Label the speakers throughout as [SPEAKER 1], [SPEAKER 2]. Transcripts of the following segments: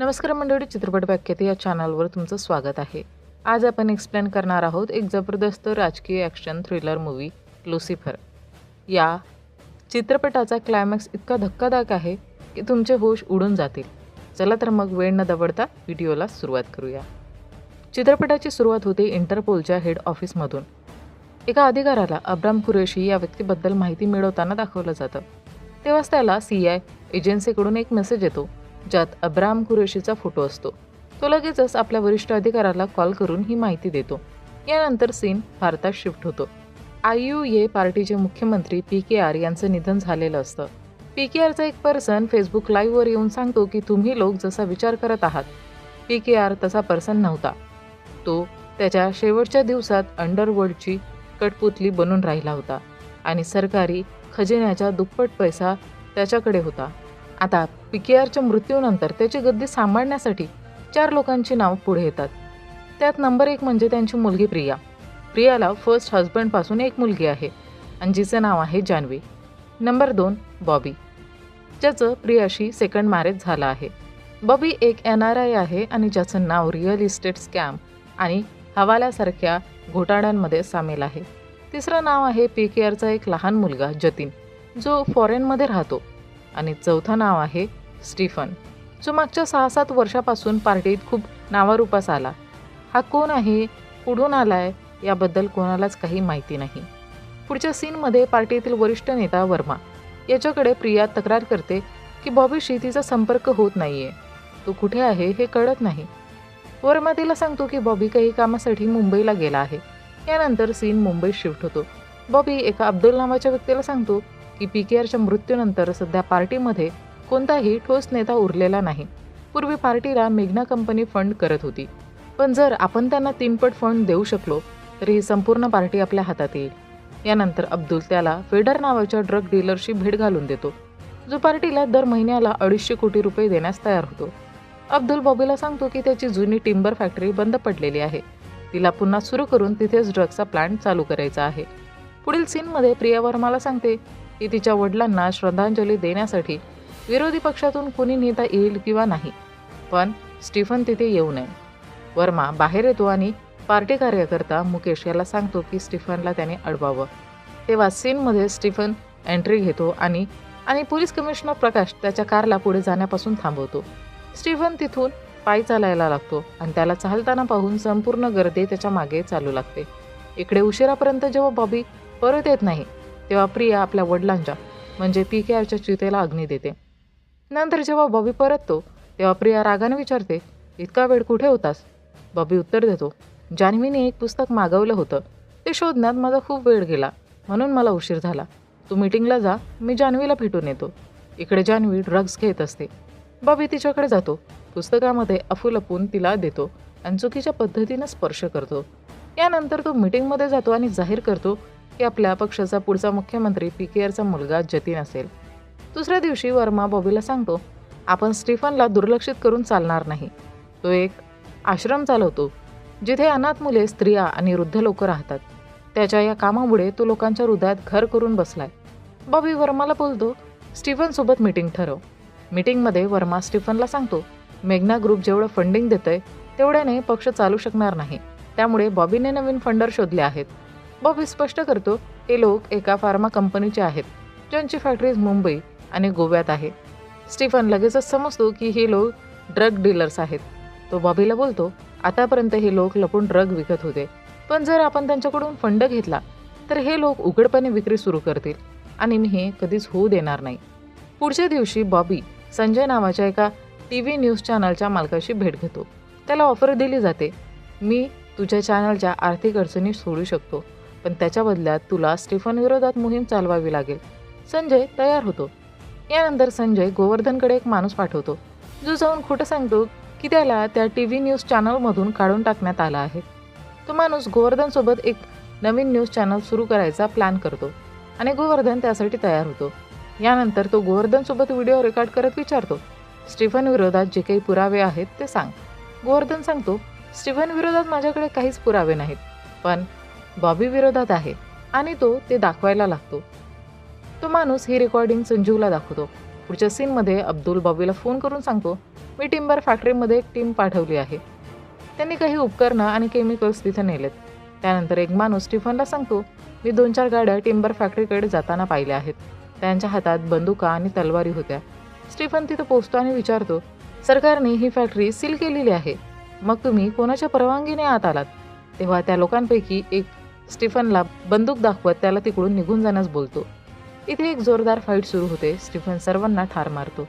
[SPEAKER 1] नमस्कार मंडळी चित्रपट व्याख्याती या चॅनलवर तुमचं स्वागत आहे. आज आपण एक्सप्लेन करणार आहोत एक जबरदस्त राजकीय ॲक्शन थ्रिलर मूवी लुसिफर या चित्रपटाचा क्लायमॅक्स इतका धक्कादायक आहे की तुमचे होश उडून जातील. चला तर मग वेळ न दवडता व्हिडिओला सुरुवात करूया. चित्रपटाची सुरुवात होते इंटरपोलच्या हेड ऑफिसमधून एका अधिकाऱ्याला अब्राम कुरेशी या व्यक्तीबद्दल माहिती मिळवताना दाखवलं जातं. तेव्हाच त्याला सी आय एजन्सीकडून एक मेसेज येतो. ज्यात अब्राम कुरेशीचा फोटो असतो. तो लगेचच आपल्या वरिष्ठ अधिकाऱ्याला कॉल करून ही माहिती देतो. यानंतर सीन भारतात शिफ्ट होतो. आय यू ए पार्टीचे मुख्यमंत्री पी के आर यांचं निधन झालेलं असतं. पी के आरचा एक पर्सन फेसबुक लाईव्हवर येऊन सांगतो की तुम्ही लोक जसा विचार करत आहात पी के आर तसा पर्सन नव्हता. तो त्याच्या शेवटच्या दिवसात अंडरवर्ल्डची कटपुतली बनून राहिला होता आणि सरकारी खजिन्याचा दुप्पट पैसा त्याच्याकडे होता. आता पी के आरच्या मृत्यूनंतर त्याची गद्दी सांभाळण्यासाठी चार लोकांची नाव पुढे येतात. त्यात नंबर एक म्हणजे त्यांची मुलगी प्रिया. प्रियाला फर्स्ट हजबंडपासून एक मुलगी आहे आणि जिचं नाव आहे जान्हवी. नंबर दोन बॉबी. ज्याचं प्रियाशी सेकंड मॅरेज झालं आहे. बॉबी एक एन आर आय आहे आणि ज्याचं नाव रिअल इस्टेट स्कॅम आणि हवाल्यासारख्या घोटाळ्यांमध्ये सामील आहे. तिसरं नाव आहे पी के आरचा एक लहान मुलगा जतीन. जो फॉरेनमध्ये राहतो. आणि चौथं नाव आहे स्टीफन. जो मागच्या सहा सात वर्षापासून पार्टीत खूप नावारूपास आला. हा कोण आहे? कुठून आलाय? याबद्दल कोणालाच काही माहिती नाही. पुढच्या सीनमध्ये पार्टीतील वरिष्ठ नेता वर्मा. याच्याकडे प्रिया तक्रार करते की बॉबीशी तिचा संपर्क होत नाहीये. तो कुठे आहे हे कळत नाही. वर्मा तिला सांगतो की बॉबी काही कामासाठी मुंबईला गेला आहे. यानंतर सीन मुंबईत शिफ्ट होतो. बॉबी एका अब्दुल नावाच्या व्यक्तीला सांगतो की पी के आरच्या मृत्यूनंतर सध्या पार्टीमध्ये कोणताही ठोस नेता उरलेला नाही. पूर्वी पार्टीला मेघना कंपनी फंड करत होती. पण जर आपण त्यांना तीनपट फंड देऊ शकलो तर ही संपूर्ण पार्टी आपल्या हातात येईल. यानंतर अब्दुल त्याला फेडर नावाच्या ड्रग डीलरशी भेट घालून देतो जो पार्टीला दर महिन्याला अडीचशे कोटी रुपये देण्यास तयार होतो. अब्दुल बॉबीला सांगतो की त्याची जुनी टिंबर फॅक्टरी बंद पडलेली आहे. तिला पुन्हा सुरू करून तिथेच ड्रग्सचा प्लांट चालू करायचा आहे. पुढील सीनमध्ये प्रिया वर्माला सांगते की तिच्या वडिलांना श्रद्धांजली देण्यासाठी विरोधी पक्षातून कुणी नेता येईल किंवा नाही. पण स्टीफन तिथे येऊ नये. वर्मा बाहेर येतो आणि पार्टी कार्यकर्ता मुकेश याला सांगतो की स्टीफनला त्याने अडवावं. तेव्हा सीनमध्ये स्टीफन एंट्री घेतो आणि आणि पोलीस कमिशनर प्रकाश त्याच्या कारला पुढे जाण्यापासून थांबवतो. स्टीफन तिथून पायी चालायला लागतो आणि त्याला चालताना पाहून संपूर्ण गर्दी त्याच्यामागे चालू लागते. इकडे उशिरापर्यंत जेव्हा बॉबी परत येत नाही तेव्हा प्रिया आपल्या वडिलांच्या म्हणजे पी के आरच्या चितेला अग्नी देते. नंतर जेव्हा बॉबी परततो तेव्हा प्रिया रागाने विचारते इतका वेळ कुठे होतास? बॉबी उत्तर देतो जान्हवीने एक पुस्तक मागवलं होतं. ते शोधण्यात माझा खूप वेळ गेला. म्हणून मला उशीर झाला. तू मीटिंगला जा मी जान्हवीला भेटून येतो. इकडे जान्हवी ड्रग्ज घेत असते. बॉबी तिच्याकडे जातो. पुस्तकामध्ये अफू लपून तिला देतो आणि चुकीच्या पद्धतीनं स्पर्श करतो. यानंतर तो मीटिंगमध्ये जातो आणि जाहीर करतो की आपल्या पक्षाचा पुढचा मुख्यमंत्री पी के आरचा मुलगा जतीन असेल. दुसऱ्या दिवशी वर्मा बॉबीला सांगतो आपण स्टीफनला दुर्लक्षित करून चालणार नाही. तो एक आश्रम चालवतो जिथे अनाथ मुले स्त्रिया आणि वृद्ध लोक राहतात. त्याच्या या कामामुळे तो लोकांच्या हृदयात घर करून बसलाय. बॉबी वर्माला बोलतो स्टीफनसोबत मीटिंग ठरव. मीटिंगमध्ये वर्मा स्टीफनला सांगतो मेघना ग्रुप जेवढं फंडिंग देतंय तेवढ्याने पक्ष चालू शकणार नाही. त्यामुळे बॉबीने नवीन फंडर शोधले आहेत. बॉबी स्पष्ट करतो हे लोक एका फार्मा कंपनीचे आहेत ज्यांची फॅक्टरीज मुंबई आणि गोव्यात आहे. स्टीफन लगेचच समजतो की हे लोक ड्रग डीलर्स आहेत. तो बॉबीला बोलतो आतापर्यंत हे लोक लपून ड्रग विकत होते पण जर आपण त्यांच्याकडून फंड घेतला तर हे लोक उघडपणे विक्री सुरू करतील आणि मी हे कधीच होऊ देणार नाही. पुढच्या दिवशी बॉबी संजय नावाच्या एका टी व्ही न्यूज चॅनलच्या मालकाशी भेट घेतो. त्याला ऑफर दिली जाते मी तुझ्या चॅनलच्या आर्थिक अडचणी सोडू शकतो पण त्याच्या बदल्यात तुला स्टीफन विरोधात मोहीम चालवावी लागेल. संजय तयार होतो. यानंतर संजय गोवर्धनकडे एक माणूस पाठवतो. जो जाऊन खोटं सांगतो की त्याला त्या टी व्ही न्यूज चॅनलमधून काढून टाकण्यात आला आहे. तो माणूस गोवर्धनसोबत एक नवीन न्यूज चॅनल सुरू करायचा प्लॅन करतो आणि गोवर्धन त्यासाठी तयार होतो. यानंतर तो गोवर्धनसोबत व्हिडिओ रेकॉर्ड करत विचारतो स्टीफन विरोधात जे काही पुरावे आहेत ते सांग. गोवर्धन सांगतो स्टीफन विरोधात माझ्याकडे काहीच पुरावे नाहीत पण बॉबी विरोधात आहे आणि तो ते दाखवायला लागतो. तो माणूस ही रेकॉर्डिंग संजीवला दाखवतो. पुढच्या सीनमध्ये अब्दुल बॉबीला फोन करून सांगतो मी टिंबर फॅक्टरीमध्ये एक टीम पाठवली आहे. त्यांनी काही उपकरणं आणि केमिकल्स तिथे नेलेत. त्यानंतर एक माणूस स्टीफनला सांगतो मी दोन चार गाड्या टिंबर फॅक्टरीकडे जाताना पाहिल्या आहेत. त्यांच्या हातात बंदुका आणि तलवारी होत्या. स्टीफन तिथं पोचतो आणि विचारतो सरकारने ही फॅक्टरी सील केलेली आहे. मग तुम्ही कोणाच्या परवानगीने आत आलात? तेव्हा त्या लोकांपैकी एक स्टीफनला बंदूक दाखवत त्याला तिकडून निघून जाण्यास बोलतो. इथे एक जोरदार फाईट सुरू होते. स्टीफन सर्वांना ठार मारतो.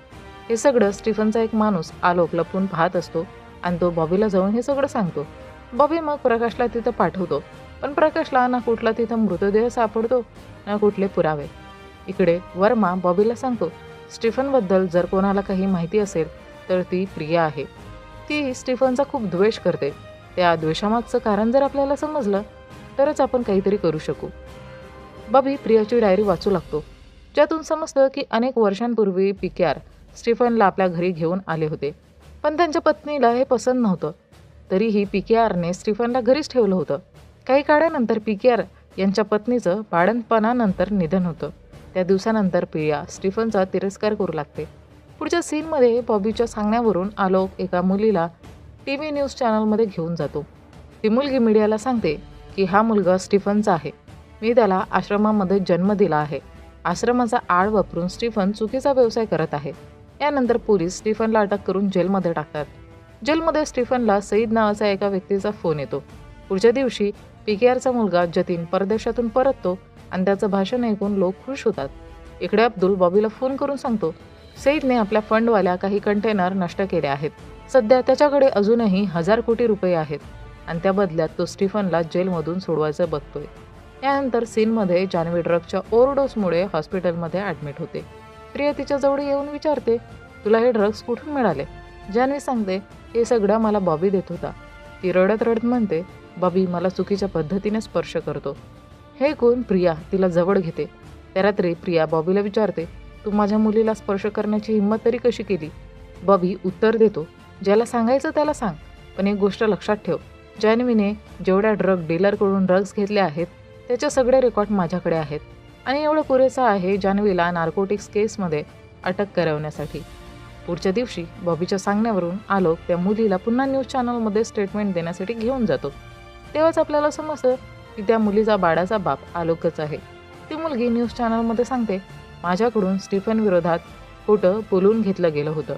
[SPEAKER 1] हे सगळं स्टीफनचा एक माणूस आलोक लपून पाहत असतो आणि तो बॉबीला जाऊन हे सगळं सांगतो. बॉबी मग प्रकाशला तिथं पाठवतो. पण प्रकाशला ना कुठला तिथं मृतदेह सापडतो ना कुठले पुरावे. इकडे वर्मा बॉबीला सांगतो स्टीफनबद्दल जर कोणाला काही माहिती असेल तर ती प्रिया आहे. ती स्टीफनचा खूप द्वेष करते. त्या द्वेषामागचं कारण जर आपल्याला समजलं तरच आपण काहीतरी करू शकू. बॉबी प्रियाची डायरी वाचू लागतो. ज्यातून समजतं की अनेक वर्षांपूर्वी पिक्यार स्टीफनला आपल्या घरी घेऊन आले होते. पण त्यांच्या पत्नीला हे पसंत नव्हतं. तरीही पिकेआरने स्टीफनला घरीच ठेवलं होतं. काही काळानंतर पी के आर यांच्या पत्नीचं बाळणपणानंतर निधन होतं. त्या दिवसानंतर प्रिया स्टीफनचा तिरस्कार करू लागते. पुढच्या सीनमध्ये बॉबीच्या सांगण्यावरून आलोक एका मुलीला टी व्ही न्यूज चॅनलमध्ये घेऊन जातो. ती मुलगी मीडियाला सांगते की हा मुलगा स्टीफनचा आहे. मी त्याला आश्रमामध्ये जन्म दिला आहे. आश्रमाचा आळ वापरून स्टीफन चुकीचा व्यवसाय करत आहे. यानंतर पोलीस स्टीफनला अटक करून जेलमध्ये टाकतात. जेलमध्ये स्टीफनला सईद नावाचा एका व्यक्तीचा फोन येतो. पुढच्या दिवशी पी के आरचा मुलगा जतीन परदेशातून परततो आणि त्याचं भाषण ऐकून लोक खुश होतात. इकडे अब्दुल बॉबीला फोन करून सांगतो सईदने आपल्या फंडवाल्या काही कंटेनर नष्ट केले आहेत. सध्या त्याच्याकडे अजूनही हजार कोटी रुपये आहेत. आणि त्या बदल्यात तो स्टीफनला जेलमधून सोडवायचं बघतोय. यानंतर सीनमध्ये जान्हवी ड्रगच्या ओव्हरडोसमुळे हॉस्पिटलमध्ये ॲडमिट होते. प्रिया तिच्या जवळ येऊन विचारते तुला हे ड्रग्स कुठून मिळाले? जान्हवी सांगते हे सगळं मला बॉबी देत होता. ती रडत रडत म्हणते बॉबी मला चुकीच्या पद्धतीने स्पर्श करतो. हे ऐकून प्रिया तिला जवळ घेते. त्या रात्री प्रिया बॉबीला विचारते तू माझ्या मुलीला स्पर्श करण्याची हिंमत तरी कशी केली? बॉबी उत्तर देतो ज्याला सांगायचं त्याला सांग पण एक गोष्ट लक्षात ठेव जान्हवीने जेवढ्या ड्रग डीलरकडून ड्रग्ज घेतले आहेत त्याचे सगळे रेकॉर्ड माझ्याकडे आहेत. आणि एवढं पुरेसं आहे जान्हवीला नार्कोटिक्स केसमध्ये अटक करवण्यासाठी पुढच्या दिवशी बॉबीच्या सांगण्यावरून आलोक त्या मुलीला पुन्हा न्यूज चॅनलमध्ये स्टेटमेंट देण्यासाठी घेऊन जातो. तेव्हाच आपल्याला समजतं की त्या मुलीचा बाळाचा बाप आलोकच आहे. ती मुलगी न्यूज चॅनलमध्ये सांगते माझ्याकडून स्टीफन विरोधात खोटं बोलून घेतलं गेलं होतं.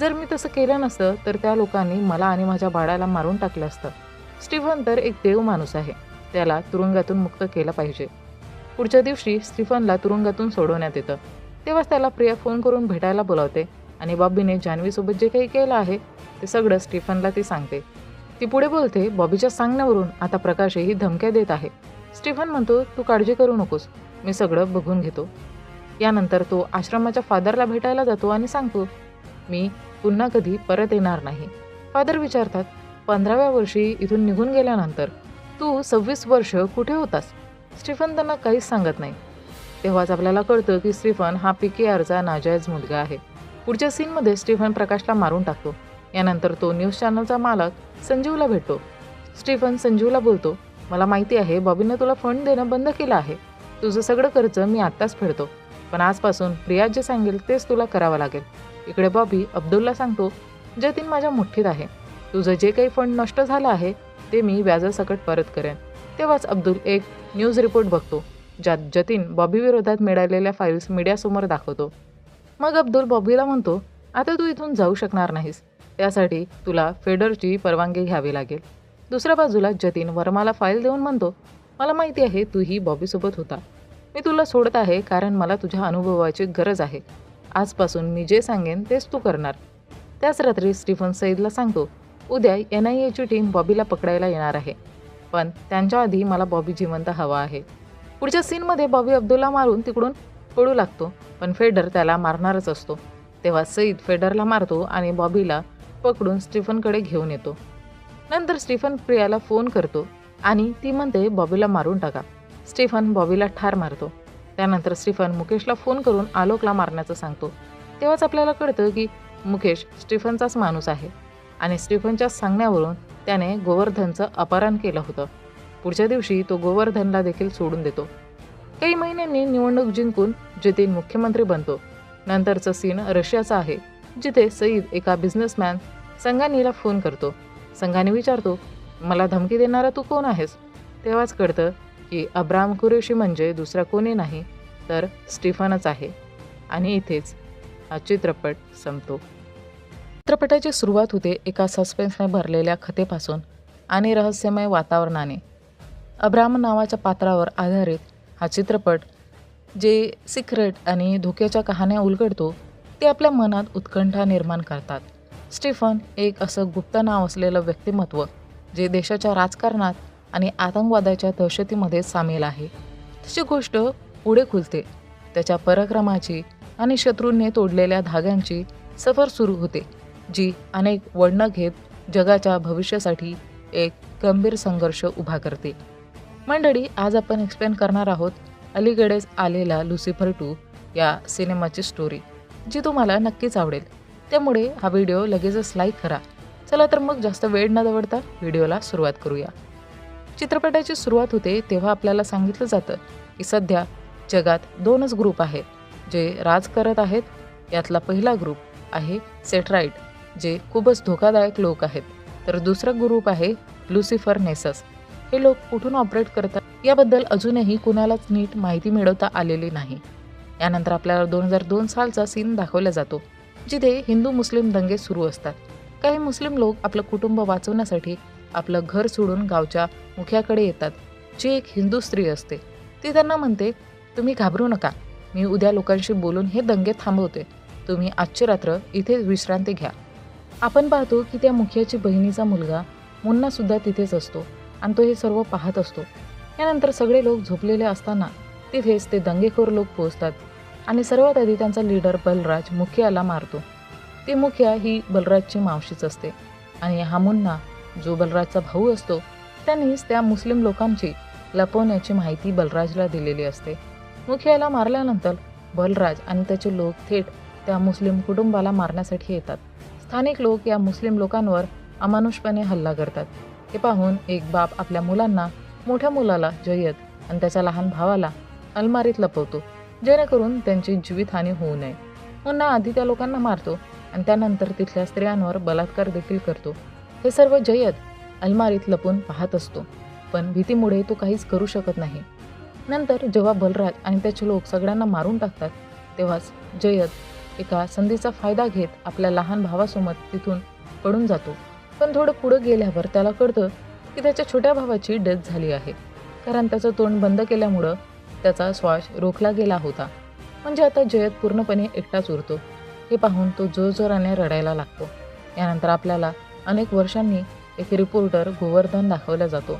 [SPEAKER 1] जर मी तसं केलं नसतं तर त्या लोकांनी मला आणि माझ्या बाळाला मारून टाकलं असतं. स्टीफन तर एक देव माणूस आहे. त्याला तुरुंगातून मुक्त केलं पाहिजे. पुढच्या दिवशी स्टीफनला तुरुंगातून सोडवण्यात येतं. तेव्हाच त्याला प्रिया फोन करून भेटायला बोलावते आणि बॉबीने जान्हवीसोबत जे काही केलं आहे ते सगळं स्टीफनला ती सांगते. ती पुढे बोलते बॉबीच्या सांगण्यावरून आता प्रकाशही धमक्या देत आहे. स्टीफन म्हणतो तू काळजी करू नकोस. मी सगळं बघून घेतो. यानंतर तो आश्रमाच्या फादरला भेटायला जातो आणि सांगतो मी पुन्हा कधी परत येणार नाही. फादर विचारतात पंधराव्या वर्षी इथून निघून गेल्यानंतर तू सव्वीस वर्ष कुठे होतास? स्टीफन त्यांना काहीच सांगत नाही. तेव्हाच आपल्याला कळतं की स्टीफन हा पी के आरचा नाजायज मुलगा आहे. पुढच्या सीनमध्ये स्टीफन प्रकाशला मारून टाकतो. यानंतर तो न्यूज चॅनलचा मालक संजीवला भेटतो. स्टीफन संजीवला बोलतो मला माहिती आहे बॉबीनं तुला फंड देणं बंद केलं आहे. तुझं सगळं कर्ज मी आत्ताच फेडतो. पण आजपासून प्रिया जे सांगेल तेच तुला करावं लागेल. इकडे बॉबी अब्दुलला सांगतो जतीन माझ्या मुठ्ठीत आहे. तुझं जे काही फंड नष्ट झालं आहे ते मी व्याजासकट परत करेन. तेव्हाच अब्दुल एक न्यूज रिपोर्ट बघतो ज्यात जतीन बॉबी विरोधात मिळालेल्या फाईल्स मीडियासमोर दाखवतो. मग अब्दुल बॉबीला म्हणतो आता तू इथून जाऊ शकणार नाहीस. त्यासाठी तुला फेडरची परवानगी घ्यावी लागेल. दुसऱ्या बाजूला जतीन वर्माला फाईल देऊन म्हणतो मला माहिती आहे तूही बॉबीसोबत होता. मी तुला सोडत आहे कारण मला तुझ्या अनुभवाची गरज आहे. आजपासून मी जे सांगेन तेच तू करणार. त्याच रात्री स्टीफन सईदला सांगतो उद्या एन आय एची टीम बॉबीला पकडायला येणार आहे. पण त्यांच्या आधी मला बॉबी जिवंत हवा आहे. पुढच्या सीनमध्ये बॉबी अब्दुल्ला मारून तिकडून पळू लागतो पण फेडर त्याला मारणारच असतो. तेव्हा सईद फेडरला मारतो आणि बॉबीला पकडून स्टीफनकडे घेऊन येतो. नंतर स्टीफन प्रियाला फोन करतो आणि ती म्हणते बॉबीला मारून टाका. स्टीफन बॉबीला ठार मारतो. त्यानंतर स्टीफन मुकेशला फोन करून आलोकला मारण्याचं सांगतो. तेव्हाच आपल्याला कळतं की मुकेश स्टीफनचाच माणूस आहे आणि स्टीफनच्या सांगण्यावरून त्याने गोवर्धनचं अपहरण केलं होतं. पुढच्या दिवशी तो गोवर्धनला देखील सोडून देतो. काही महिन्यांनी निवडणूक जिंकून जितीन मुख्यमंत्री बनतो नंतरचं सीन रशियाचा आहे जिथे सईद एका बिझनेसमॅन संगानीला फोन करतो. संघाने विचारतो मला धमकी देणारा तू कोण आहेस? तेव्हाच कळतं की अब्राम कुरेशी म्हणजे दुसरा कोणी नाही तर स्टीफनच आहे. आणि इथेच हा चित्रपट संपतो. चित्रपटाची सुरुवात होते एका सस्पेन्सने भरलेल्या खतेपासून आणि रहस्यमय वातावरणाने. अब्राम नावाच्या पात्रावर आधारित हा चित्रपट जे सिक्रेट आणि धोक्याच्या कहाण्या उलगडतो ते आपल्या मनात उत्कंठा निर्माण करतात. स्टीफन एक असं गुप्त नाव असलेलं व्यक्तिमत्व जे देशाच्या राजकारणात आणि आतंकवादाच्या दहशतीमध्ये सामील आहे. तशी गोष्ट पुढे खुलते. त्याच्या पराक्रमाची आणि शत्रूंनी तोडलेल्या धाग्यांची सफर सुरू होते जी अनेक वळणं घेत जगाच्या भविष्यासाठी एक गंभीर संघर्ष उभा करते. मंडळी आज आपण एक्सप्लेन करणार आहोत अलीकडेच आलेला लुसिफर टू या सिनेमाची स्टोरी जी तुम्हाला नक्कीच आवडेल. त्यामुळे हा व्हिडिओ लगेचच लाईक करा. चला तर मग जास्त वेळ न दवडता व्हिडिओला सुरुवात करूया. चित्रपटाची सुरुवात होते तेव्हा आपल्याला सांगितलं जातं की सध्या जगात दोनच ग्रुप आहेत जे राज करत आहेत. यातला पहिला ग्रुप आहे सेटराईट जे खूपच धोकादायक लोक आहेत. तर दुसरा ग्रुप आहे लुसिफर नेसस हे लोक कुठून ऑपरेट करतात याबद्दल अजूनही कुणालाच नीट माहिती मिळवता आलेली नाही. यानंतर आपल्याला दोन हजार दोन सालचा सीन दाखवला जातो जिथे हिंदू मुस्लिम दंगे सुरू असतात. काही मुस्लिम लोक आपलं कुटुंब वाचवण्यासाठी आपलं घर सोडून गावच्या मुख्याकडे येतात. जी एक हिंदू स्त्री असते ती त्यांना म्हणते तुम्ही घाबरू नका. मी उद्या लोकांशी बोलून हे दंगे थांबवते. तुम्ही आजची रात्र इथे विश्रांती घ्या. आपण पाहतो की त्या मुखियाची बहिणीचा मुलगा मुन्नासुद्धा तिथेच असतो आणि तो हे सर्व पाहत असतो. यानंतर सगळे लोक झोपलेले असताना तिथेच ते दंगेखोर लोक पोहोचतात आणि सर्वात आधी त्यांचा लीडर बलराज मुखियाला मारतो. ती मुखिया ही बलराजची मावशीच असते आणि हा मुन्ना जो बलराजचा भाऊ असतो त्यांनीच त्या मुस्लिम लोकांची लपवण्याची माहिती बलराजला दिलेली असते. मुखियाला मारल्यानंतर बलराज आणि त्याचे लोक थेट त्या मुस्लिम कुटुंबाला मारण्यासाठी येतात. स्थानिक लोक या मुस्लिम लोकांवर अमानुषपणे हल्ला करतात. हे पाहून एक बाप आपल्या मुलांना मोठ्या मुलाला जयत आणि त्याच्या लहान भावाला अलमारीत लपवतो जेणेकरून त्यांची जीवितहानी होऊ नये. मुन्ना आधी त्या लोकांना मारतो आणि त्यानंतर तिथल्या स्त्रियांवर बलात्कार देखील करतो. हे सर्व जयत अलमारीत लपून पाहत असतो. पण भीतीमुळे तो काहीच करू शकत नाही. नंतर जेव्हा बलराज आणि त्याचे लोक सगळ्यांना मारून टाकतात तेव्हाच जयत एका संधीचा फायदा घेत आपल्या लहान भावासोबत तिथून पडून जातो. पण थोडं पुढं गेल्यावर त्याला कळतं की त्याच्या छोट्या भावाची डेथ झाली आहे. कारण त्याचं तोंड बंद केल्यामुळं त्याचा श्वास रोखला गेला होता. म्हणजे आता जयत पूर्णपणे एकटाच उरतो. हे पाहून तो जोरजोराने रडायला लागतो. यानंतर आपल्याला अनेक वर्षांनी एक रिपोर्टर गोवर्धन दाखवला जातो.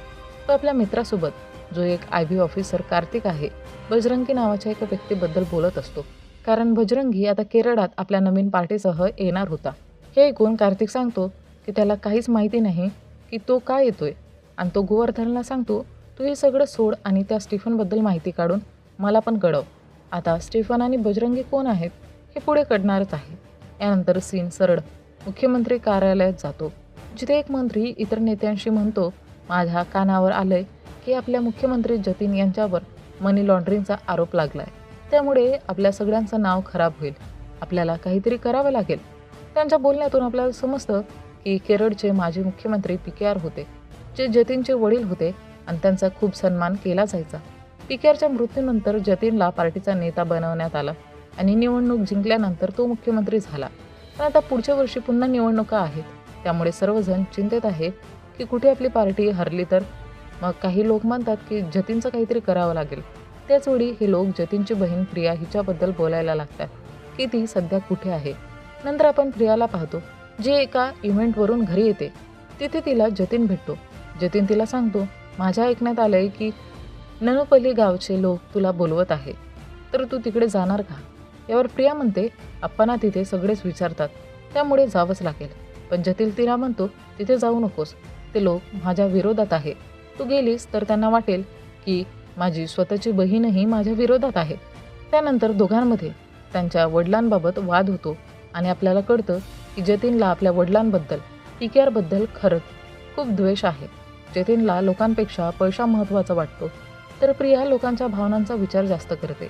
[SPEAKER 1] तो आपल्या मित्रासोबत जो एक आय व्ही ऑफिसर कार्तिक आहे बजरंगी नावाच्या एका व्यक्तीबद्दल बोलत असतो. कारण बजरंगी आता केरळात आपल्या नवीन पार्टीसह येणार होता. हे ऐकून कार्तिक सांगतो की त्याला काहीच माहिती नाही की तो का येतोय. आणि तो गोवर्धनला सांगतो तू हे सगळं सोड आणि त्या स्टीफनबद्दल माहिती काढून मला पण कळव. आता स्टीफन आणि बजरंगी कोण आहेत हे पुढे कळणारच आहे. यानंतर सीन सरळ मुख्यमंत्री कार्यालयात जातो. जिथे एक मंत्री इतर नेत्यांशी म्हणतो माझ्या कानावर आलंय की आपल्या मुख्यमंत्री जतीन यांच्यावर मनी लॉन्ड्रिंगचा आरोप लागलाय. त्यामुळे आपल्या सगळ्यांचं नाव खराब होईल. आपल्याला काहीतरी करावं लागेल. त्यांच्या बोलण्यातून आपल्याला समजतं की केरळचे माजी मुख्यमंत्री पी के आर होते जे जतीनचे वडील होते आणि त्यांचा खूप सन्मान केला जायचा. पी के आरच्या मृत्यूनंतर जतीनला पार्टीचा नेता बनवण्यात आला आणि निवडणूक जिंकल्यानंतर तो मुख्यमंत्री झाला. पण आता पुढच्या वर्षी पुन्हा निवडणुका आहेत. त्यामुळे सर्वजण चिंतेत आहेत की कुठे आपली पार्टी हरली तर? मग काही लोक मानतात की जतीनचं काहीतरी करावं लागेल. त्याचवेळी हे लोक जतीनची बहीण प्रिया हिच्याबद्दल बोलायला लागतात की ती सध्या कुठे आहे? नंतर आपण प्रियाला पाहतो जी एका इव्हेंटवरून घरी येते. तिथे तिला जतीन भेटतो. जतीन तिला सांगतो माझ्या ऐकण्यात आलंय की ननुपल्ली गावचे लोक तुला बोलवत आहे. तर तू तिकडे जाणार का? यावर प्रिया म्हणते अप्पांना तिथे सगळेच विचारतात. त्यामुळे जावंच लागेल. पण जतील तिला म्हणतो तिथे जाऊ नकोस. ते लोक माझ्या विरोधात आहे. तू गेलीस तर त्यांना वाटेल की माझी स्वतःची बहीणही माझ्या विरोधात आहे. त्यानंतर दोघांमध्ये त्यांच्या वडिलांबाबत वाद होतो आणि आपल्याला कळतं की जतीनला आपल्या वडिलांबद्दल टी के आरबद्दल खरंच खूप द्वेष आहे. जतीनला लोकांपेक्षा पैसा महत्त्वाचा वाटतो. तर प्रिया लोकांच्या भावनांचा विचार जास्त करते.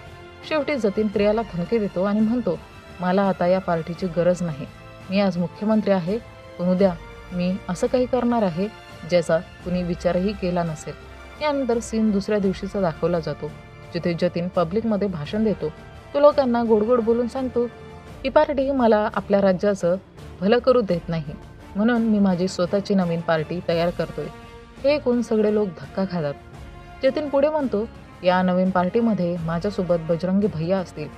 [SPEAKER 1] शेवटी जतीन प्रियाला धमकी देतो आणि म्हणतो मला आता या पार्टीची गरज नाही. मी आज मुख्यमंत्री आहे. पण उद्या मी असं काही करणार आहे ज्याचा कुणी विचारही केला नसेल. यानंतर सीन दुसऱ्या दिवशीचा दाखवला जातो जिथे जतीन पब्लिकमध्ये भाषण देतो. तो लोकांना गोडगोड बोलून सांगतो ही पार्टी मला आपल्या राज्याचं भलं करू देत नाही. म्हणून मी माझी स्वतःची नवीन पार्टी तयार करतोय. हे ऐकून सगळे लोक धक्का खातात. जतीन पुढे म्हणतो या नवीन पार्टीमध्ये माझ्यासोबत बजरंगी भैया असतील.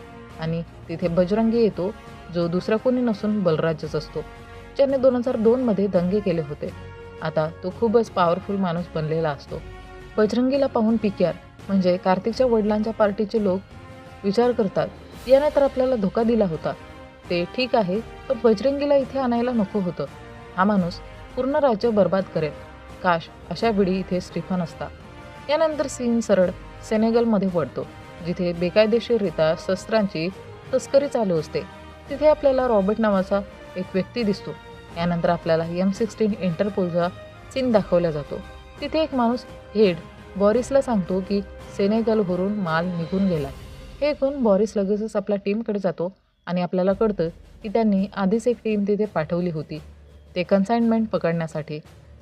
[SPEAKER 1] आणि तिथे बजरंगी येतो जो दुसरा कोणी नसून बलराजच असतो. ज्याने दोन हजार दोनमध्ये दंगे केले होते. आता तो खूपच पॉवरफुल माणूस बनलेला असतो. बजरंगीला पाहून पिक्यार म्हणजे कार्तिकच्या वडिलांच्या पार्टीचे लोक विचार करतात याने तर आपल्याला धोका दिला होता. ते ठीक आहे पण बजरंगीला इथे आणायला नको होतं. हा माणूस पूर्ण राज्य बर्बाद करेल. काश अशा वेळी इथे स्टीफन असता. यानंतर सीन सरळ सेनेगलमध्ये पडतो जिथे बेकायदेशीररित्या शस्त्रांची तस्करी चालू असते. तिथे आपल्याला रॉबर्ट नावाचा एक व्यक्ती दिसतो. यानंतर आपल्याला एम सिक्स्टीन इंटरपोलचा सीन दाखवला जातो. तिथे एक माणूस हेड बॉरिसला सांगतो की सेनेगलवरून माल निघून गेला हे ऐकून बॉरिस लगेचच आपल्या टीमकडे जातो आणि आपल्याला कळतं की त्यांनी आधीच एक टीम तिथे पाठवली होती. ते कन्साइनमेंट पकडण्यासाठी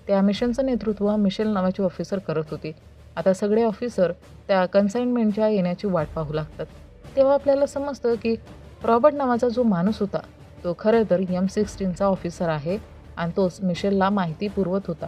[SPEAKER 1] त्या मिशनचं नेतृत्व मिशेल नावाची ऑफिसर करत होती. आता सगळे ऑफिसर त्या कन्साइनमेंटच्या येण्याची वाट पाहू लागतात. तेव्हा आपल्याला समजतं की रॉबर्ट नावाचा जो माणूस होता तो खरं तर यम सिक्स्टीनचा ऑफिसर आहे आणि तोच मिशेलला माहिती पुरवत होता.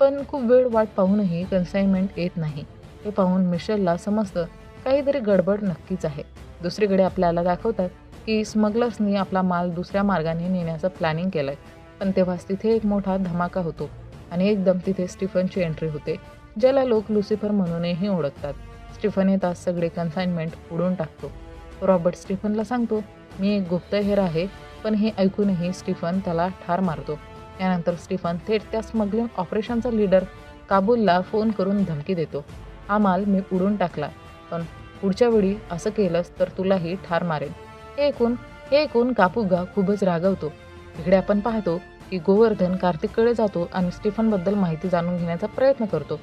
[SPEAKER 1] पण खूप वेळ वाट पाहूनही कन्साइनमेंट येत नाही. हे पाहून मिशेलला समजतं काहीतरी गडबड नक्कीच आहे. दुसरीकडे आपल्याला दाखवतात की स्मगलर्सनी आपला माल दुसऱ्या मार्गाने नेण्याचं प्लॅनिंग केलं आहे पण तेव्हाच तिथे एक मोठा धमाका होतो आणि एकदम तिथे स्टीफनची एंट्री होते. ज्याला लोक लुसिफर म्हणूनही ओळखतात. स्टीफन येताच सगळे कन्साइनमेंट उडून टाकतो. रॉबर्ट स्टीफनला सांगतो मी एक गुप्तहेर आहे पण हे ऐकूनही स्टीफन त्याला ठार मारतो. यानंतर स्टीफन थेट त्या स्मगलिंग ऑपरेशनचा लीडर काबूलला फोन करून धमकी देतो. हा माल मी उडून टाकला पण पुढच्या वेळी असं केलंस तर तुलाही ठार मारेन. हे ऐकून हे ऐकून कापुगा खूपच रागवतो. इकडे आपण पाहतो की गोवर्धन कार्तिककडे जातो आणि स्टीफनबद्दल माहिती जाणून घेण्याचा प्रयत्न करतो.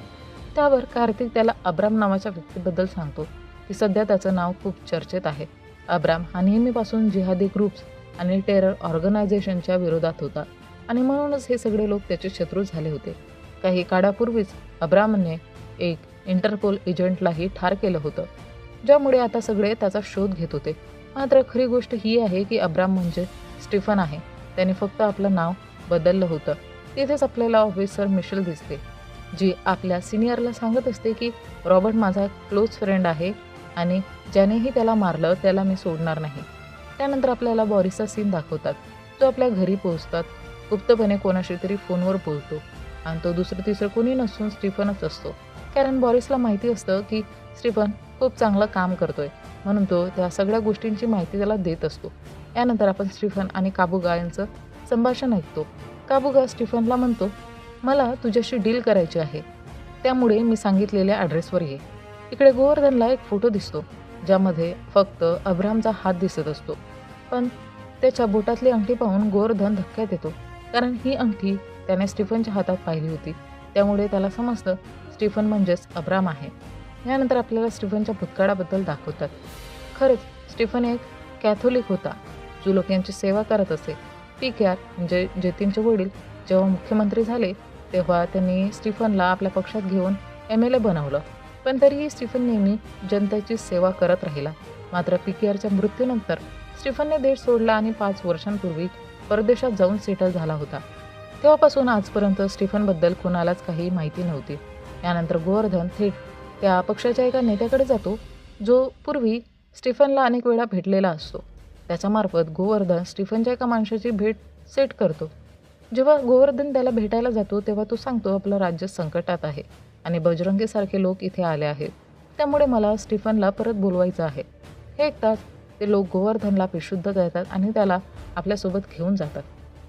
[SPEAKER 1] त्यावर कार्तिक त्याला अब्राम नावाच्या व्यक्तीबद्दल सांगतो. की सध्या त्याचं नाव खूप चर्चेत आहे. अब्राम हा नेहमीपासून जिहादी ग्रुप्स आणि टेरर ऑर्गनायझेशनच्या विरोधात होता आणि म्हणूनच हे सगळे लोक त्याचे शत्रू झाले होते. काही काळापूर्वीच अब्रामने एक इंटरपोल एजंटलाही ठार केलं होतं ज्यामुळे आता सगळे त्याचा शोध घेत होते. मात्र खरी गोष्ट ही आहे की अब्राम म्हणजे स्टीफन आहे. त्याने फक्त आपलं नाव बदललं होतं. तिथेच आपल्याला ऑफिसर मिशेल दिसते. जी आपल्या सिनियरला सांगत असते की रॉबर्ट माझा क्लोज फ्रेंड आहे आणि ज्यानेही त्याला मारलं त्याला मी सोडणार नाही. त्यानंतर आपल्याला बॉरिसचा सीन दाखवतात. तो आपल्या घरी पोहोचतात. गुप्तपणे कोणाशी तरी फोनवर बोलतो. आणि तो दुसरं तिसरं कोणी नसून स्टीफनच असतो. कारण बॉरिसला माहिती असतं की स्टीफन खूप चांगलं काम करतोय. म्हणून तो त्या सगळ्या गोष्टींची माहिती त्याला देत असतो. यानंतर आपण स्टीफन आणि काबुगा यांचं संभाषण ऐकतो. काबुगा स्टीफनला म्हणतो मला तुझ्याशी डील करायची आहे. त्यामुळे मी सांगितलेल्या ॲड्रेसवर ये. इकडे गोवर्धनला एक फोटो दिसतो ज्यामध्ये फक्त अब्रामचा हात दिसत असतो. पण त्याच्या बोटातली अंगठी पाहून गोवर्धन धक्क्यात येतो कारण ही अंगठी त्याने स्टीफनच्या हातात पाहिली होती. त्यामुळे त्याला समजतं स्टीफन म्हणजेच अब्राम आहे. यानंतर आपल्याला स्टीफनच्या भूतकाळाबद्दल दाखवतात. खरंच स्टीफन एक कॅथोलिक होता. जो लोक यांची सेवा करत असे. पी के आर म्हणजे जतीनचे वडील जेव्हा मुख्यमंत्री झाले तेव्हा त्यांनी स्टीफनला आपल्या पक्षात घेऊन एम एल ए बनवलं. पण तरीही स्टीफन नेहमी जनतेची सेवा करत राहिला. मात्र पी के आरच्या मृत्यूनंतर स्टीफनने देश सोडला आणि पाच वर्षांपूर्वी परदेशात जाऊन सेटल झाला होता. तेव्हापासून आजपर्यंत स्टीफनबद्दल कोणालाच काही माहिती नव्हती. यानंतर गोवर्धन थेट त्या पक्षाच्या एका नेत्याकडे जातो जो पूर्वी स्टीफनला अनेक वेळा भेटलेला असतो. त्याच्यामार्फत गोवर्धन स्टीफनच्या एका माणसाची भेट सेट करतो. जेव्हा गोवर्धन त्याला भेटायला जातो तेव्हा तो सांगतो आपलं राज्य संकटात आहे आणि बजरंगीसारखे लोक इथे आले आहेत. त्यामुळे मला स्टीफनला परत बोलवायचं आहे. हे ऐकताच ते लोक गोवर्धनला पिशुद्ध करतात आणि त्याला आपल्यासोबत घेऊन जातात.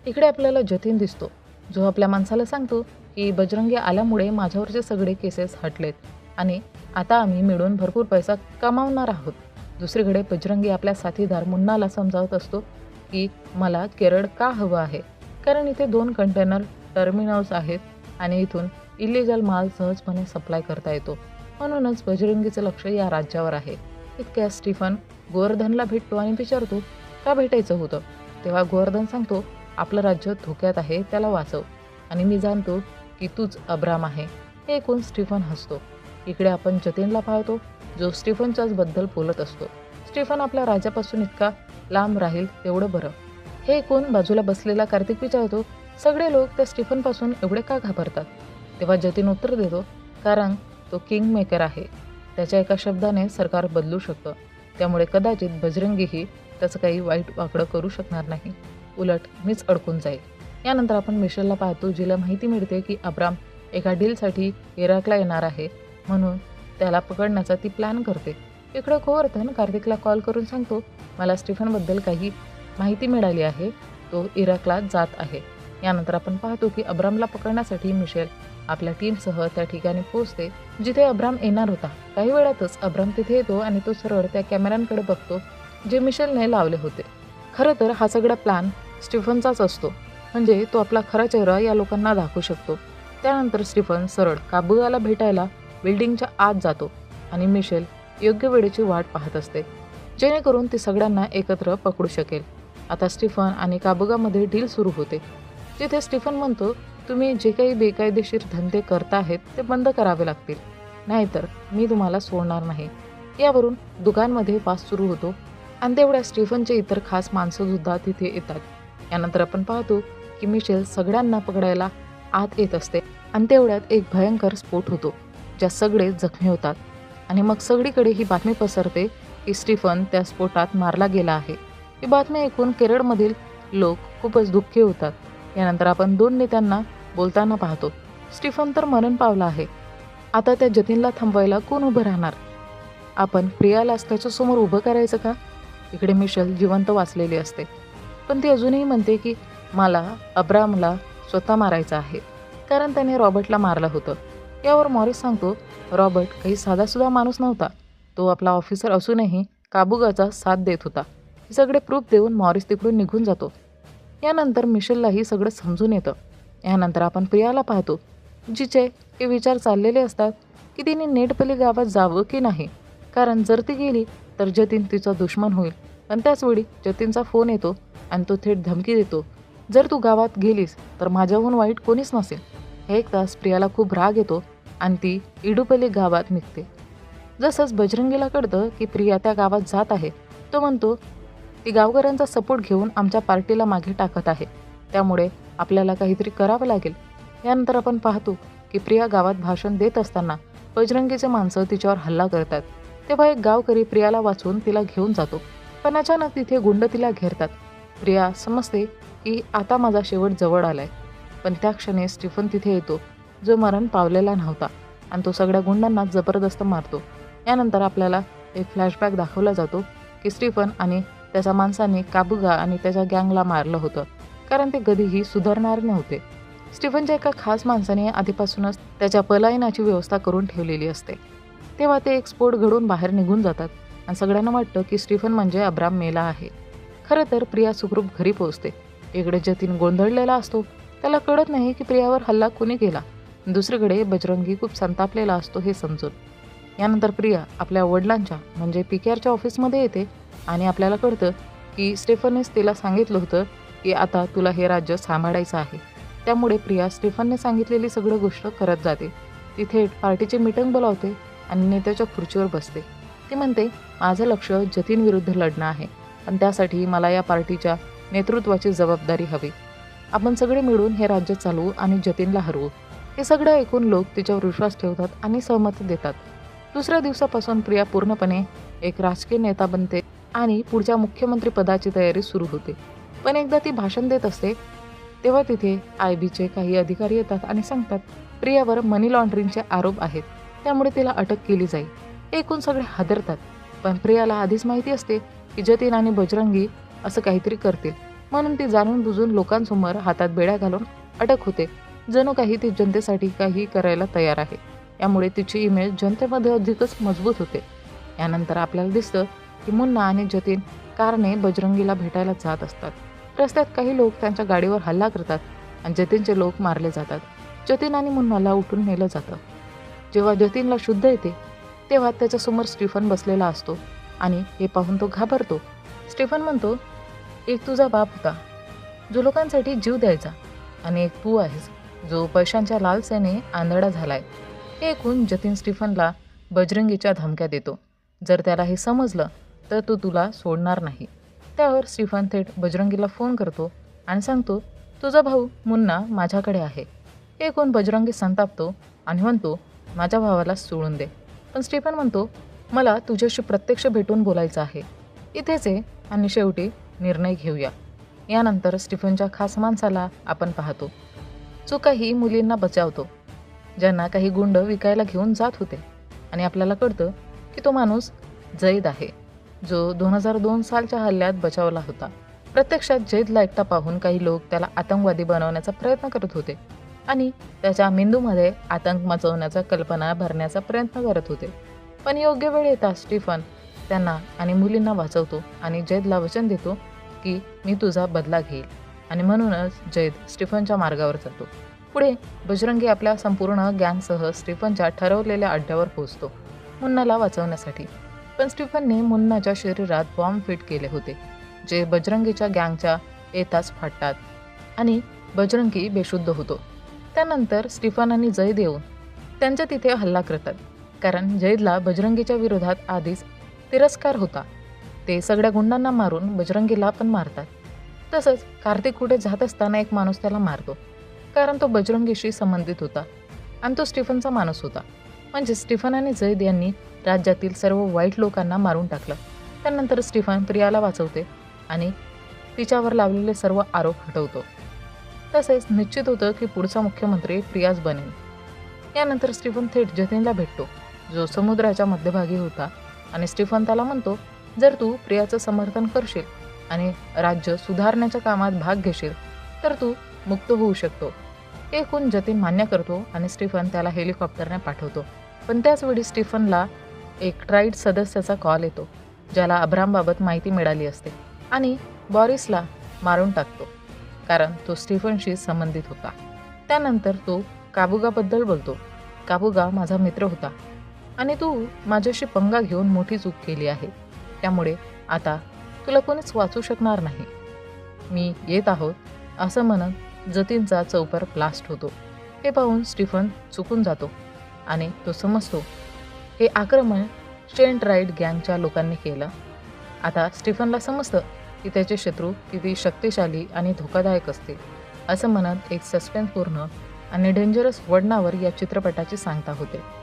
[SPEAKER 1] इकडे आपल्याला जतीन दिसतो. जो आपल्या माणसाला सांगतो की बजरंगी आल्यामुळे माझ्यावरचे सगळे केसेस हटलेत आणि आता आम्ही मिळून भरपूर पैसा कमावणार आहोत. दुसरीकडे बजरंगी आपल्या साथीदार मुन्नाला समजावत असतो की मला केरळ का हवं आहे? कारण इथे दोन कंटेनर टर्मिनल्स आहेत आणि इथून इलिगल माल सहजपणे सप्लाय करता येतो. म्हणूनच बजरंगीचं लक्ष या राज्यावर आहे. इतक्या स्टीफन गोवर्धनला भेटतो आणि विचारतो का भेटायचं होतं? तेव्हा गोवर्धन सांगतो आपलं राज्य धोक्यात आहे त्याला वाचव. आणि मी जाणतो की तूच अब्राम आहे. हे ऐकून स्टीफन हसतो. इकडे आपण जतीनला पाहतो. जो स्टीफनच्याच बद्दल बोलत असतो. स्टीफन आपल्या राजापासून इतका लांब राहील तेवढं बरं. हे ऐकून बाजूला बसलेला कार्तिक विचारतो सगळे लोक त्या स्टीफनपासून एवढे का घाबरतात? तेव्हा जतीन उत्तर देतो कारण तो किंग मेकर आहे. त्याच्या एका शब्दाने सरकार बदलू शकतं. त्यामुळे कदाचित बजरंगीही त्याचं काही वाईट वाकडं करू शकणार नाही. उलट मीच अडकून जाईल. यानंतर आपण मिशेलला पाहतो जिला माहिती मिळते की अब्राम एका डीलसाठी इराकला येणार आहे. म्हणून त्याला पकडण्याचा ती प्लॅन करते. इकडं गोवर्धन कार्तिकला कॉल करून सांगतो मला स्टीफनबद्दल काही माहिती मिळाली आहे. तो इराकला जात आहे. यानंतर आपण पाहतो की अब्रामला पकडण्यासाठी मिशेल आपल्या टीमसह त्या ठिकाणी पोहोचते जिथे अब्राम येणार होता. काही वेळातच अब्राम तिथे येतो आणि तो सरळ त्या कॅमेऱ्यांकडे बघतो जे मिशेलने लावले होते. खरं तर हा सगळा प्लॅन स्टीफनचाच असतो. म्हणजे तो आपला खरा चेहरा या लोकांना दाखवू शकतो. त्यानंतर स्टीफन सरळ काबुगाला भेटायला बिल्डिंगच्या आत जातो आणि मिशेल योग्य वेळेची वाट पाहत असते. जेणेकरून ती सगळ्यांना एकत्र पकडू शकेल. आता स्टीफन आणि काबुगामध्ये डील सुरू होते. जिथे स्टीफन म्हणतो तुम्ही जे काही बेकायदेशीर धंदे करता आहेत ते बंद करावे लागतील. नाहीतर मी तुम्हाला सोडणार नाही. यावरून दुकानमध्ये वास सुरू होतो आणि तेवढ्या स्टीफनचे इतर खास माणसंसुद्धा तिथे येतात. यानंतर आपण पाहतो की मिशेल सगळ्यांना पकडायला आत येत असते आणि तेवढ्यात एक भयंकर स्फोट होतो. ज्या सगळे जखमी होतात. आणि मग सगळीकडे ही बातमी पसरते की स्टीफन त्या स्फोटात मारला गेला आहे. ही बातमी ऐकून केरळमधील लोक खूपच दुःखी होतात. यानंतर आपण दोन नेत्यांना बोलताना पाहतो. स्टीफन तर मरण पावला आहे. आता त्या जतीनला थांबवायला कोण उभं राहणार? आपण प्रियालाच त्याच्यासमोर उभं करायचं का? इकडे मिशल जिवंत वाचलेली असते. पण ती अजूनही म्हणते की मला अब्रामला स्वतः मारायचं आहे. कारण त्याने रॉबर्टला मारलं होतं. यावर मॉरिस सांगतो रॉबर्ट काही साधासुद्धा माणूस नव्हता. तो आपला ऑफिसर असूनही काबुगाचा साथ देत होता. हे सगळे प्रूफ देऊन मॉरिस तिकडून निघून जातो. यानंतर मिशेललाही सगळं समजून येतं. यानंतर आपण प्रियाला पाहतो. जिचे हे विचार चाललेले असतात की तिने नेटपली गावात जावं की नाही. कारण जर ती गेली तर जतीन तिचा दुश्मन होईल. पण त्याचवेळी जतीनचा फोन येतो आणि तो थेट धमकी देतो. जर तू गावात गेलीस तर माझ्याहून वाईट कोणीच नसेल. हे एक तास प्रियाला खूप राग येतो आणि ती इडुपली गावात निघते. जसंच बजरंगीला कळतं की प्रिया त्या गावात जात आहे तो म्हणतो ती गावकऱ्यांचा सपोर्ट घेऊन आमच्या पार्टीला मागे टाकत आहे. त्यामुळे आपल्याला काहीतरी करावं लागेल. यानंतर आपण पाहतो की प्रिया गावात भाषण देत असताना बजरंगीचे माणसं तिच्यावर हल्ला करतात. तेव्हा एक गावकरी प्रियाला वाचून तिला घेऊन जातो. पण अचानक तिथे गुंड तिला घेरतात. प्रिया समजते की आता माझा शेवट जवळ आलाय. पण त्या क्षणी स्टीफन तिथे येतो जो मरण पावलेला नव्हता आणि तो सगळ्या गुंडांना जबरदस्त मारतो. यानंतर आपल्याला एक फ्लॅशबॅक दाखवला जातो की स्टीफन आणि त्याच्या माणसाने काबुगा आणि त्याच्या गँगला मारलं होतं कारण ते कधीही सुधारणार नव्हते. स्टीफनच्या एका खास माणसाने आधीपासूनच त्याच्या पलायनाची व्यवस्था करून ठेवलेली असते. तेव्हा ते एक स्फोट घडून बाहेर निघून जातात आणि सगळ्यांना वाटतं की स्टीफन म्हणजे अब्राम मेला आहे. खरं तर प्रिया सुखरूप घरी पोहोचते. इकडे जतीन गोंधळलेला असतो त्याला कळत नाही की प्रियावर हल्ला कोणी केला. दुसरीकडे बजरंगी खूप संतापलेला असतो हे समजून. यानंतर प्रिया आपल्या वडिलांच्या म्हणजे पी के आरच्या ऑफिसमध्ये येते आणि आपल्याला कळतं की स्टेफननेच तिला सांगितलं होतं की आता तुला हे राज्य सांभाळायचं आहे. त्यामुळे प्रिया स्टेफनने सांगितलेली सगळं गोष्ट करत जाते. ती थेट पार्टीची मीटिंग बोलावते आणि नेत्याच्या खुर्चीवर बसते. ती म्हणते माझं लक्ष जतीन विरुद्ध लढणं आहे. पण त्यासाठी मला या पार्टीच्या नेतृत्वाची जबाबदारी हवी. आपण सगळे मिळून हे राज्य चालवू आणि जतीनला हरवू. हे सगळं ऐकून लोक तिच्यावर विश्वास ठेवतात आणि सहमती देतात. दुसऱ्या दिवसापासून प्रिया पूर्णपणे एक राजकीय नेता बनते आणि पुढच्या मुख्यमंत्री पदाची तयारी सुरू होते. पण एकदा ती भाषण देत असते तेव्हा तिथे आय बीचे काही अधिकारी येतात आणि सांगतात प्रियावर मनी लॉन्ड्रिंगचे आरोप आहेत. त्यामुळे तिला अटक केली जाईल. एकूण सगळे हादरतात. पण प्रियाला आधीच माहिती असते की जतीन आणि बजरंगी असं काहीतरी करतील. म्हणून ती जाणून बुजून लोकांसमोर हातात बेड्या घालून अटक होते. जणू काही ती जनतेसाठी काही करायला तयार आहे. यामुळे तिची इमेज जनतेमध्ये अधिकच मजबूत होते. यानंतर आपल्याला दिसतं की मुन्ना आणि जतीन कारने बजरंगीला भेटायला जात असतात. रस्त्यात काही लोक त्यांच्या गाडीवर हल्ला करतात आणि जतीनचे लोक मारले जातात. जतीन आणि मुन्नाला उठून नेलं जातं. जेव्हा जतीनला शुद्ध येते तेव्हा त्याच्यासमोर स्टीफन बसलेला असतो आणि हे पाहून तो घाबरतो. स्टीफन म्हणतो एक तुझा बाप होता. जो लोकांसाठी जीव द्यायचा आणि एक तू आहेस जो पैशांच्या लालसेने आंधळा झालाय. हे ऐकून जतीन स्टीफनला बजरंगीच्या धमक्या देतो. जर त्याला हे समजलं तर तो तुला सोडणार नाही. त्यावर स्टीफन थेट बजरंगीला फोन करतो आणि सांगतो तुझा भाऊ मुन्ना माझ्याकडे आहे. हे ऐकून बजरंगी संतापतो आणि म्हणतो माझ्या भावाला सोडून दे. पण स्टीफन म्हणतो मला तुझ्याशी प्रत्यक्ष भेटून बोलायचं आहे. इथेच आहे आणि शेवटी निर्णय घेऊया. यानंतर स्टीफनच्या खास माणसाला आपण पाहतो. जो काही मुलींना बचावतो. ज्यांना काही गुंड विकायला घेऊन जात होते. आणि आपल्याला कळतं की तो माणूस जैद आहे जो दोन हजार दोन सालच्या हल्ल्यात बचावला होता. प्रत्यक्षात जैदला एकटा पाहून काही लोक त्याला आतंकवादी बनवण्याचा प्रयत्न करत होते आणि त्याच्या मेंदूमध्ये आतंक मचवण्याचा कल्पना भरण्याचा प्रयत्न करत होते. पण योग्य वेळ येता स्टीफन त्यांना आणि मुलींना वाचवतो आणि जैदला वचन देतो की मी तुझा बदला घेईल. आणि म्हणूनच जैद स्टीफनच्या मार्गावर जातो. पुढे बजरंगी आपल्या संपूर्ण गँगसह स्टीफनच्या ठरवलेल्या अड्ड्यावर पोहोचतो मुन्नाला वाचवण्यासाठी. पण स्टीफनने मुन्नाच्या शरीरात बॉम्ब फिट केले होते जे बजरंगीच्या गँगच्या येताच फाटतात. आणि बजरंगी बेशुद्ध होतो. त्यानंतर स्टीफन आणि जैद येऊन त्यांच्या तिथे हल्ला करतात कारण जैदला बजरंगीच्या विरोधात आधीच तिरस्कार होता. ते सगळ्या गुंडांना मारून बजरंगीला पण मारतात. तसंच कार्तिक कुठे जात असताना एक माणूस त्याला मारतो. कारण तो बजरंगीशी संबंधित होता आणि तो स्टीफनचा माणूस होता. म्हणजे स्टीफन आणि जैद यांनी राज्यातील सर्व वाईट लोकांना मारून टाकलं. त्यानंतर स्टीफन प्रियाला वाचवते आणि तिच्यावर लावलेले सर्व आरोप हटवतो. तसेच निश्चित होतं की पुढचा मुख्यमंत्री प्रियाज बनेल. यानंतर स्टीफन थेट जतीनला भेटतो. जो समुद्राच्या मध्यभागी होता आणि स्टीफन त्याला म्हणतो जर तू प्रियाचं समर्थन करशील आणि राज्य सुधारण्याच्या कामात भाग घेशील तर तू मुक्त होऊ शकतो. हे ऐकून जतीन मान्य करतो आणि स्टीफन त्याला हेलिकॉप्टरने पाठवतो. पण त्याचवेळी स्टीफनला एक ट्राईड सदस्याचा कॉल येतो ज्याला अब्रामबाबत माहिती मिळाली असते आणि बॉरिसला मारून टाकतो कारण तो स्टीफनशी संबंधित होता. त्यानंतर तो काबुगाबद्दल बोलतो काबुगा माझा मित्र होता आणि तू माझ्याशी पंगा घेऊन मोठी चूक केली आहे. त्यामुळे आता तुला कोणीच वाचू शकणार नाही. मी येत आहोत असं म्हणत जतीनचा चौपर ब्लास्ट होतो. हे पाहून स्टीफन चुकून जातो आणि तो समजतो हे आक्रमण स्टेंट राईड गँगच्या लोकांनी केलं. आता स्टीफनला समजतं की त्याचे शत्रू किती शक्तिशाली आणि धोकादायक असतील असं म्हणत एक सस्पेन्सपूर्ण आणि डेंजरस वडणावर या चित्रपटाची सांगता होते.